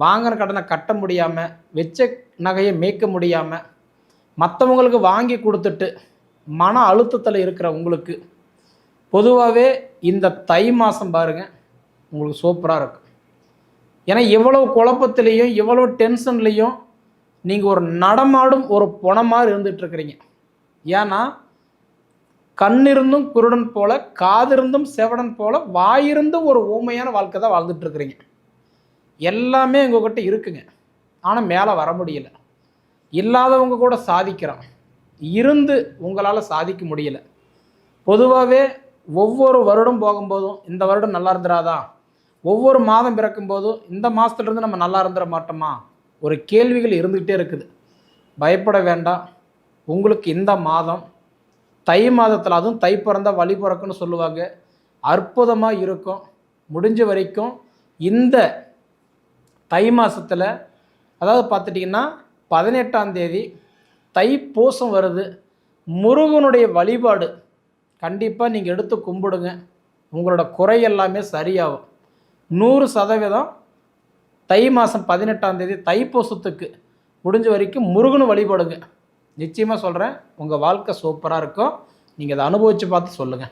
வாங்கின கடனை கட்ட முடியாமல் வச்ச நகையை மேய்க்க முடியாமல் மற்றவங்களுக்கு வாங்கி கொடுத்துட்டு மன அழுத்தத்தில் இருக்கிற உங்களுக்கு பொதுவாகவே இந்த தை மாதம் பாருங்கள் உங்களுக்கு சூப்பராக இருக்கும். ஏன்னா இவ்வளோ குழப்பத்திலையும் இவ்வளோ டென்ஷன்லேயும் நீங்கள் ஒரு நடமாடும் ஒரு புணமாக இருந்துகிட்ருக்குறீங்க ஏன்னா கண்ணிருந்தும் குருடன் போல காதிருந்தும் செவடன் போல வாயிருந்தும் ஒரு ஊமையான வாழ்க்கை தான் வாழ்ந்துட்டுருக்குறீங்க எல்லாமே உங்ககிட்ட இருக்குங்க. ஆனால் மேலே வர முடியல. இல்லாதவங்க கூட சாதிக்கிறான் இருந்து உங்களால் சாதிக்க முடியல. பொதுவாகவே ஒவ்வொரு வருடம் போகும்போதும் இந்த வருடம் நல்லா இருந்துடாதா ஒவ்வொரு மாதம் பிறக்கும் போதும் இந்த மாதத்துலேருந்து நம்ம நல்லா இருந்துட மாட்டோமா? ஒரு கேள்விகள் இருந்துக்கிட்டே இருக்குது. பயப்பட வேண்டாம். உங்களுக்கு இந்த மாதம் தை மாதத்தில் அதுவும் தை பிறந்தால் வழி பிறக்குன்னு சொல்லுவாங்க. அற்புதமாக இருக்கும். முடிஞ்ச வரைக்கும் இந்த தை மாதத்தில் அதாவது பார்த்துட்டிங்கன்னா பதினெட்டாம் தேதி தை பூசம் வருது. முருகனுடைய வழிபாடு கண்டிப்பாக நீங்கள் எடுத்து கும்பிடுங்க. உங்களோட குறை எல்லாமே சரியாகும். நூறு சதவீதம் தை மாதம் பதினெட்டாம் தேதி தைப்பூசத்துக்கு முடிஞ்ச வரைக்கும் முருகனு வழிபடுங்க. நிச்சயமாக சொல்கிறேன் உங்கள் வாழ்க்கை சூப்பராக இருக்கும். நீங்கள் அதை அனுபவித்து பார்த்து சொல்லுங்கள்